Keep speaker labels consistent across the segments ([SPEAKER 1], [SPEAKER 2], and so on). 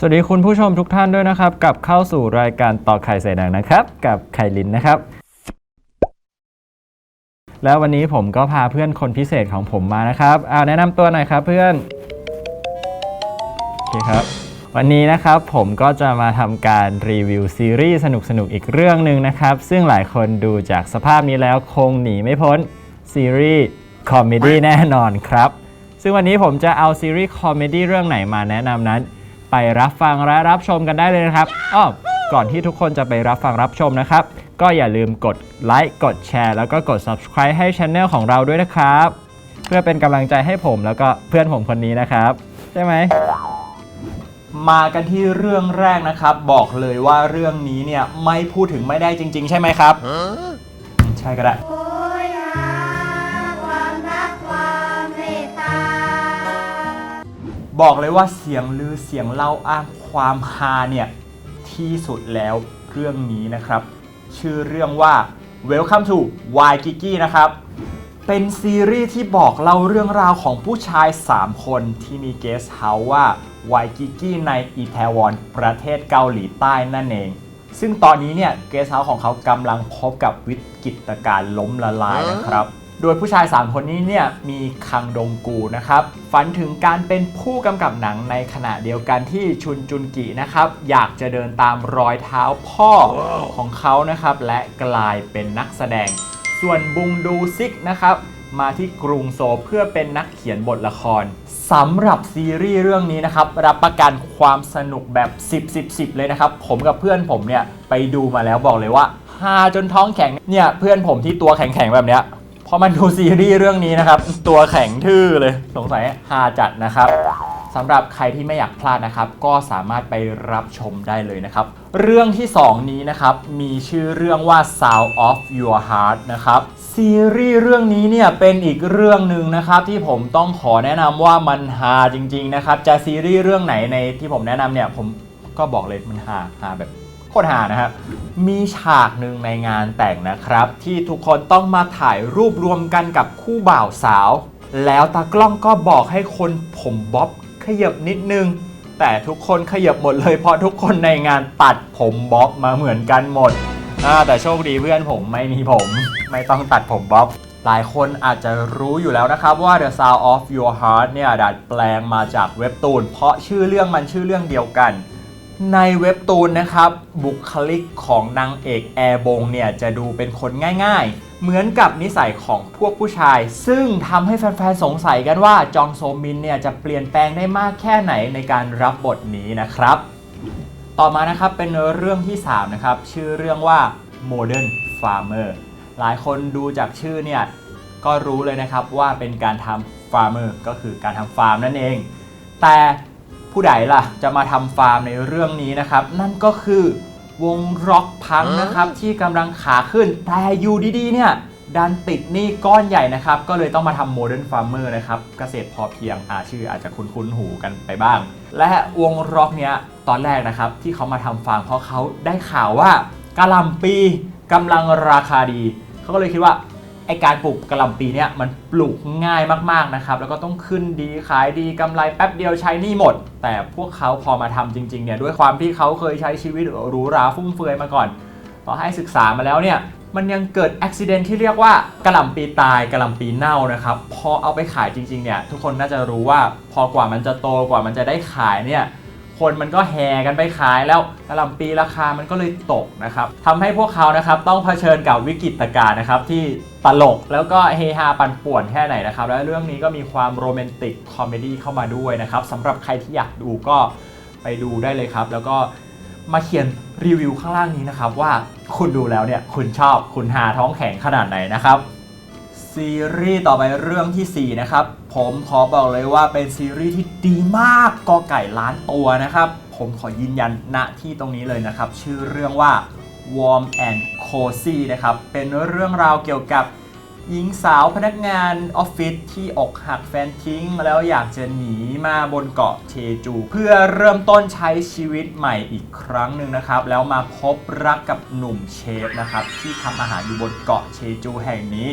[SPEAKER 1] สวัสดีคุณผู้ชมทุกท่านด้วยนะครับกลับเข้าสู่รายการต่อไข่ใส่หนังนะครับ กับไข่ลินนะครับ แล้ววันนี้ผมก็พาเพื่อนคนพิเศษของผมมานะครับเอาแนะนำตัวหน่อยครับเพื่อนโอเคครับ วันนี้นะครับผมก็จะมาทำการรีวิวซีรีส์สนุกๆอีกเรื่องหนึ่งนะครับ ซึ่งหลายคนดูจากสภาพนี้แล้วคงหนีไม่พ้นซีรีส์คอมเมดี้แน่นอนครับ ซึ่งวันนี้ผมจะเอาซีรีส์คอมเมดี้เรื่องไหนมาแนะนำนั้น ไปรับฟังและรับชมกันได้เลยนะครับอ้อก่อนที่ทุกคนจะไปรับฟังรับชมนะครับ ก็อย่าลืมกดไลค์กดแชร์แล้วก็กด subscribe ให้ช anel ของเราด้วยนะครับ เพื่อเป็นกำลังใจให้ผมแล้วก็เพื่อนผมคนนี้นะครับ ใช่ไหม มากันที่เรื่องแรกนะครับ บอกเลยว่าเรื่องนี้เนี่ยไม่พูดถึงไม่ได้จริง ๆ ใช่ไหมครับอืมใช่ก็ได้ บอกเลยว่าเสียงลือเสียงเล่าอ้างความฮาเนี่ยที่สุดแล้วเรื่องนี้นะครับ ชื่อเรื่องว่า Welcome to w a i k i k i นะครับ เป็นซีรีส์ที่บอกเล่าเรื่องราวของผู้ชาย 3 คนที่มีเกสเฮาว่า w a i k i k i ในอิตาวอนประเทศเกาหลีใต้นั่นเอง ซึ่งตอนนี้เนี่ยเกสเฮาของเขากำลังพบกับวิกฤตการณ์ล้มละลายนะครับ โดยผู้ชาย 3 คนนี้เนี่ยมีคังดงกูนะครับฝันถึงการเป็นผู้กำกับหนังในขณะเดียวกันที่ชุนจุนกินะครับอยากจะเดินตามรอยเท้าพ่อของเขานะครับและกลายเป็นนักแสดง ส่วนบุงดูซิกนะครับมาที่กรุงโซลเพื่อเป็นนักเขียนบทละครสำหรับซีรีส์เรื่องนี้นะครับ รับประกันความสนุกแบบ 10 10 10 เลยนะครับ ผมกับเพื่อนผมเนี่ยไปดูมาแล้วบอกเลยว่าฮาจนท้องแข็งเนี่ยเพื่อนผมที่ตัวแข็งๆแบบเนี้ย พอมันดูซีรีส์เรื่องนี้นะครับ ตัวแข็งทื่อเลยสงสัยฮาจัดนะครับสำหรับใครที่ไม่อยากพลาดนะครับ ก็สามารถไปรับชมได้เลยนะครับ เรื่องที่ 2 นี้นะครับ มีชื่อเรื่องว่า Sound of Your Heart นะครับซีรีส์เรื่องนี้เนี่ยเป็นอีกเรื่องหนึ่งนะครับ ที่ผมต้องขอแนะนำว่ามันฮาจริง ๆ นะครับ จะซีรีส์เรื่องไหนในที่ผมแนะนำเนี่ยผมก็บอกเลยมันฮาฮาแบบ โคตรหานะครับ มีฉากหนึ่งในงานแต่งนะครับ ที่ทุกคนต้องมาถ่ายรูปรวมกันกับคู่บ่าวสาว แล้วตากล้องก็บอกให้คนผมบ๊อบขยับนิดนึง แต่ทุกคนขยับหมดเลยเพราะทุกคนในงานตัดผมบ๊อบมาเหมือนกันหมดแต่โชคดีเพื่อนผมไม่มีผม ไม่ต้องตัดผมบ๊อบหลายคนอาจจะรู้อยู่แล้วนะครับว่า The Sound of Your Heart เนี่ยดัดแปลงมาจากเว็บตูน เพราะชื่อเรื่องมันชื่อเรื่องเดียวกัน ในเว็บตูนนะครับ บุคลิกของนางเอกแอร์บงเนี่ยจะดูเป็นคนง่ายๆ เหมือนกับนิสัยของพวกผู้ชาย ซึ่งทำให้แฟนๆ สงสัยกันว่าจองโซมินเนี่ยจะเปลี่ยนแปลงได้มากแค่ไหนในการรับบทนี้นะครับ ต่อมานะครับเป็นเรื่องที่ 3 นะครับ ชื่อเรื่องว่า Modern Farmer หลายคนดูจากชื่อเนี่ยก็รู้เลยนะครับว่าเป็นการทำ farmer ก็คือการทำฟาร์มนั่นเอง แต่ ผู้ใดล่ะจะมาทำฟาร์มในเรื่องนี้นะครับ นั่นก็คือวงร็อกพังนะครับ ที่กำลังขาขึ้นแต่อยู่ดีๆเนี่ยดันติดหนี้ก้อนใหญ่นะครับ ก็เลยต้องมาทำโมเดิร์นฟาร์มเมอร์นะครับเกษตรพอเพียงอาชื่ออาจจะคุ้นๆหูกันไปบ้าง และวงร็อกเนี้ยตอนแรกนะครับ ที่เขามาทำฟาร์มเพราะเขาได้ข่าวว่ากะหล่ำปีกำลังราคาดี เขาก็เลยคิดว่า ไอการปลูกกระหล่ำปีเนี่ยมันปลูกง่ายมากๆนะครับ แล้วก็ต้องขึ้นดีขายดีกำไรแป๊บเดียวใช้นี่หมด แต่พวกเขาพอมาทำจริงๆเนี่ยด้วยความที่เขาเคยใช้ชีวิตหรูหราฟุ่มเฟือยมาก่อนพอให้ศึกษามาแล้วเนี่ยมันยังเกิดอุบิเหตุที่เรียกว่ากระหล่ำปีตายกระหล่ำปีเน่านะครับพอเอาไปขายจริงๆเนี่ยทุกคนน่าจะรู้ว่าพอกว่ามันจะโตกว่ามันจะได้ขายเนี่ย คนมันก็แห่กันไปขายแล้วกระหล่ำปีราคามันก็เลยตกนะครับทำให้พวกเขานะครับต้องเผชิญกับวิกฤตการณ์นะครับที่ตลกแล้วก็เฮฮาปันป่วนแค่ไหนนะครับ และเรื่องนี้ก็มีความโรแมนติกคอมเมดี้เข้ามาด้วยนะครับสำหรับใครที่อยากดูก็ไปดูได้เลยครับ แล้วก็มาเขียนรีวิวข้างล่างนี้นะครับว่าคุณดูแล้วเนี่ยคุณชอบคุณหาท้องแข็งขนาดไหนนะครับ ซีรีส์ต่อไปเรื่องทีสี่ 4 นะครับ ผมขอบอกเลยว่าเป็นซีรีส์ที่ดีมากกอไก่ล้านตัวนะครับ ผมขอยืนยันณที่ตรงนี้เลยนะครับ ชื่อเรื่องว่า Warm and Cozy นะครับ เป็นเรื่องราวเกี่ยวกับหญิงสาวพนักงานออฟฟิศที่อกหักแฟนทิ้ง แล้วอยากจะหนีมาบนเกาะเชจู เพื่อเริ่มต้นใช้ชีวิตใหม่อีกครั้งหนึ่งนะครับ แล้วมาพบรักกับหนุ่มเชฟนะครับ ที่ทำอาหารอยู่บนเกาะเชจูแห่งนี้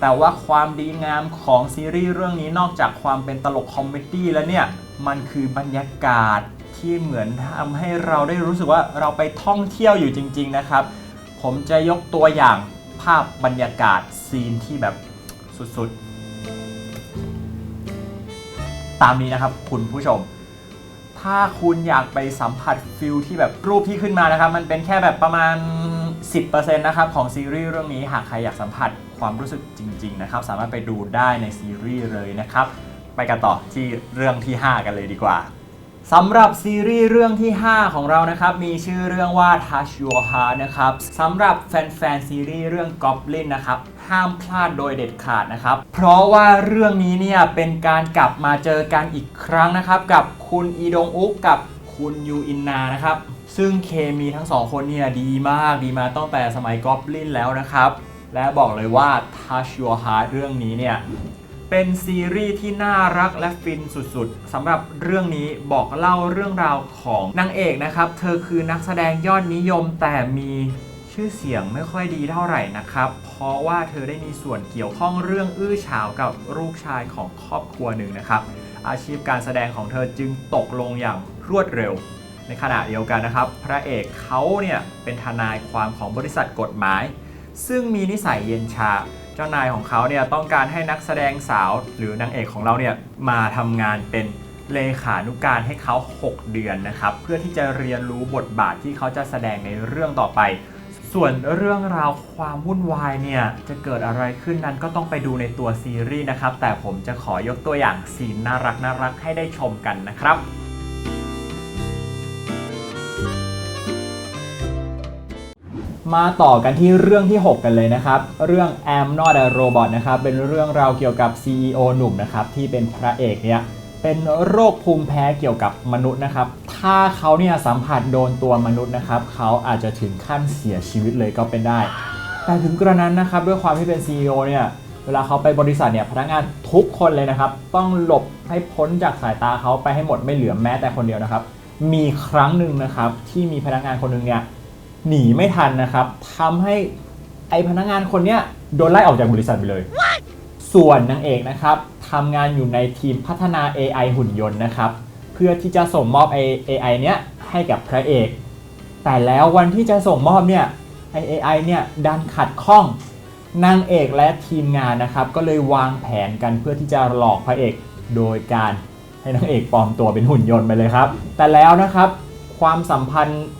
[SPEAKER 1] แต่ว่าความดีงามของซีรีส์เรื่องนี้นอกจากความเป็นตลกคอมเมดี้แล้วเนี่ย มันคือบรรยากาศที่เหมือนทำให้เราได้รู้สึกว่าเราไปท่องเที่ยวอยู่จริง ๆนะครับ ผมจะยกตัวอย่างภาพบรรยากาศซีนที่แบบสุดๆ ตามนี้นะครับคุณผู้ชม ถ้าคุณอยากไปสัมผัสฟิลที่แบบรูปที่ขึ้นมานะครับ มันเป็นแค่แบบประมาณ 10%นะครับของซีรีส์เรื่องนี้หากใครอยากสัมผัส ความรู้สึกจริง ๆ นะครับ สามารถไปดูได้ในซีรีส์เลยนะครับ ไปกันต่อที่เรื่องที่ 5 กันเลยดีกว่าสำหรับซีรีส์เรื่องที่ 5 ของเรานะครับ มีชื่อเรื่องว่า Touch Your Heart นะครับสำหรับแฟนๆซีรีส์เรื่อง Goblin นะครับ ห้ามพลาดโดยเด็ดขาดนะครับ เพราะว่าเรื่องนี้เนี่ยเป็นการกลับมาเจอกันอีกครั้งนะครับ กับคุณอีดงอุกกับคุณยูอินนานะครับ ซึ่งเคมีทั้งสองคนเนี่ยดีมากดีมาตั้งแต่สมัย Goblin แล้วนะครับ และบอกเลยว่า Touch Your Heart เรื่องนี้เนี่ยเป็นซีรีส์ที่น่ารักและฟินสุดๆสำหรับเรื่องนี้บอกเล่าเรื่องราวของนางเอกนะครับ เธอคือนักแสดงยอดนิยมแต่มีชื่อเสียงไม่ค่อยดีเท่าไหร่นะครับ เพราะว่าเธอได้มีส่วนเกี่ยวข้องเรื่องอื้อฉาวกับลูกชายของครอบครัวหนึ่งนะครับ อาชีพการแสดงของเธอจึงตกลงอย่างรวดเร็ว ในขณะเดียวกันนะครับ พระเอกเขาเนี่ยเป็นทนายความของบริษัทกฎหมาย ซึ่งมีนิสัยเย็นชา เจ้านายของเขาเนี่ยต้องการให้นักแสดงสาวหรือนางเอกของเราเนี่ยมาทำงานเป็นเลขานุการให้เขา 6 เดือนนะครับ เพื่อที่จะเรียนรู้บทบาทที่เขาจะแสดงในเรื่องต่อไป ส่วนเรื่องราวความวุ่นวายเนี่ยจะเกิดอะไรขึ้นนั้นก็ต้องไปดูในตัวซีรีส์นะครับ แต่ผมจะขอยกตัวอย่างซีนน่ารักน่ารักให้ได้ชมกันนะครับ มาต่อกันที่เรื่องที่ 6 กันเลยนะครับ เรื่อง Am Not a Robot นะครับ เป็นเรื่องราวเกี่ยวกับ CEO หนุ่มนะครับ ที่เป็นพระเอกเนี่ย เป็นโรคภูมิแพ้เกี่ยวกับมนุษย์นะครับ ถ้าเขาเนี่ยสัมผัสโดนตัวมนุษย์นะครับ เขาอาจจะถึงขั้นเสียชีวิตเลยก็เป็นได้ แต่ถึงกระนั้นนะครับ ด้วยความที่เป็น CEO เนี่ย เวลาเขาไปบริษัทเนี่ย พนักงานทุกคนเลยนะครับ ต้องหลบให้พ้นจากสายตาเขาไปให้หมดไม่เหลือแม้แต่คนเดียวนะครับ มีครั้งหนึ่งนะครับที่มีพนักงานคนหนึ่งเนี่ย หนีไม่ทันนะครับทำให้ไอพนักงานคนเนี้ยโดนไล่ออกจากบริษัทไปเลย ส่วนนางเอกนะครับทำงานอยู่ในทีมพัฒนา AI หุ่นยนต์นะครับ เพื่อที่จะส่งมอบไอ AI เนี้ยให้กับพระเอก แต่แล้ววันที่จะส่งมอบเนี่ยไอ AI เนี่ยดันขัดข้องนางเอกและทีมงานนะครับ ก็เลยวางแผนกันเพื่อที่จะหลอกพระเอกโดยการให้นางเอกปลอมตัวเป็นหุ่นยนต์ไปเลยครับ แต่แล้วนะครับความสัมพันธ์เอ่อ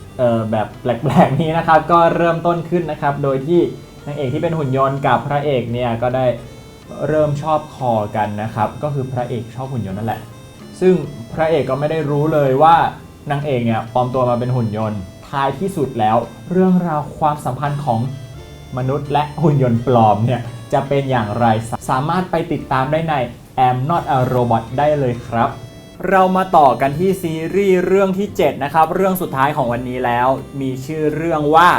[SPEAKER 1] แบบแปลกๆนี้นะครับก็เริ่มต้นขึ้นนะครับ โดยที่นางเอกที่เป็นหุ่นยนต์กับพระเอกเนี่ยก็ได้เริ่มชอบคอกันนะครับ ก็คือพระเอกชอบหุ่นยนต์นั่นแหละ ซึ่งพระเอกก็ไม่ได้รู้เลยว่านางเอกเนี่ยปลอมตัวมาเป็นหุ่นยนต์ท้ายที่สุดแล้ว เรื่องราวความสัมพันธ์ของมนุษย์และหุ่นยนต์ปลอมเนี่ยจะเป็นอย่างไรสามารถไปติดตามได้ใน Am Not a Robot ได้เลยครับ เรามาต่อกันที่ซีรีส์เรื่องที่ 7 นะครับ เรื่องสุดท้ายของวันนี้แล้ว มีชื่อเรื่องว่า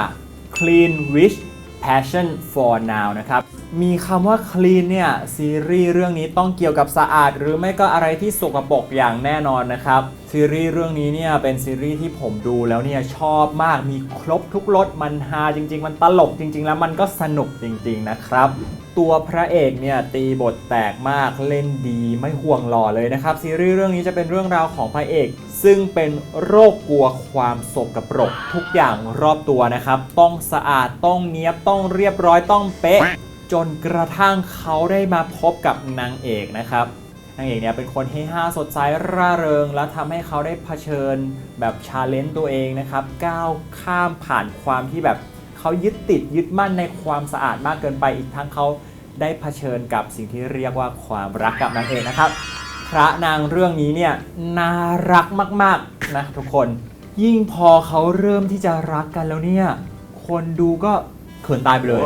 [SPEAKER 1] Clean Wish Passion for Now นะครับ มีคำว่า clean เนี่ย ซีรีส์เรื่องนี้ต้องเกี่ยวกับสะอาด หรือไม่ก็อะไรที่สกปรกอย่างแน่นอนนะครับ ซีรีส์เรื่องนี้เนี่ย เป็นซีรีส์ที่ผมดูแล้วเนี่ย ชอบมากมีครบทุกรสมันฮาจริง ๆ มันตลกจริง ๆ แล้วมันก็สนุกจริง ๆ นะครับ ตัวพระเอกเนี่ยตีบทแตกมากเล่นดีไม่ห่วงหล่อเลยนะครับ ซีรีส์เรื่องนี้จะเป็นเรื่องราวของพระเอก ซึ่งเป็นโรคกลัวความสกปรกทุกอย่างรอบตัวนะครับ ต้องสะอาดต้องเนี้ยบต้องเรียบร้อยต้องเป๊ะ จนกระทั่งเขาได้มาพบกับนางเอกนะครับนางเอกเนี่ยเป็นคนเฮฮาสดใสร่าเริง และทำให้เขาได้เผชิญแบบชาเลนจ์ตัวเองนะครับก้าวข้ามผ่านความที่แบบ เขายึดติดยึดมั่นในความสะอาดมากเกินไปอีกทั้งเขาได้เผชิญกับสิ่งที่เรียกว่าความรักกับนางเอกนะครับ พระนางเรื่องนี้เนี่ยน่ารักมากๆนะทุกคน ยิ่งพอเขาเริ่มที่จะรักกันแล้วเนี่ย คนดูก็เขินตายไปเลย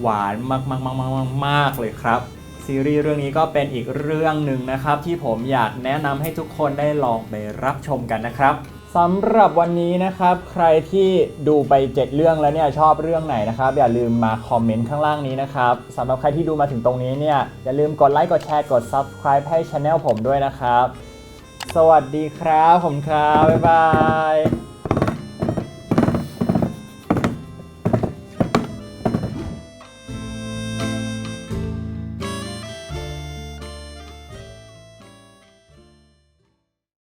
[SPEAKER 1] หวานมากมากมากมากมากมากเลยครับ ซีรีส์เรื่องนี้ก็เป็นอีกเรื่องหนึ่งนะครับ ที่ผมอยากแนะนำให้ทุกคนได้ลองไปรับชมกันนะครับ สำหรับวันนี้นะครับ ใครที่ดูไป 7 เรื่องแล้วเนี่ยชอบเรื่องไหนนะครับ อย่าลืมมาคอมเมนต์ข้างล่างนี้นะครับสำหรับใครที่ดูมาถึงตรงนี้เนี่ยอย่าลืมกดไลค์กดแชร์กด Subscribe ให้ช anel ผมด้วยนะครับ สวัสดีครับผมครับ บ๊ายบาย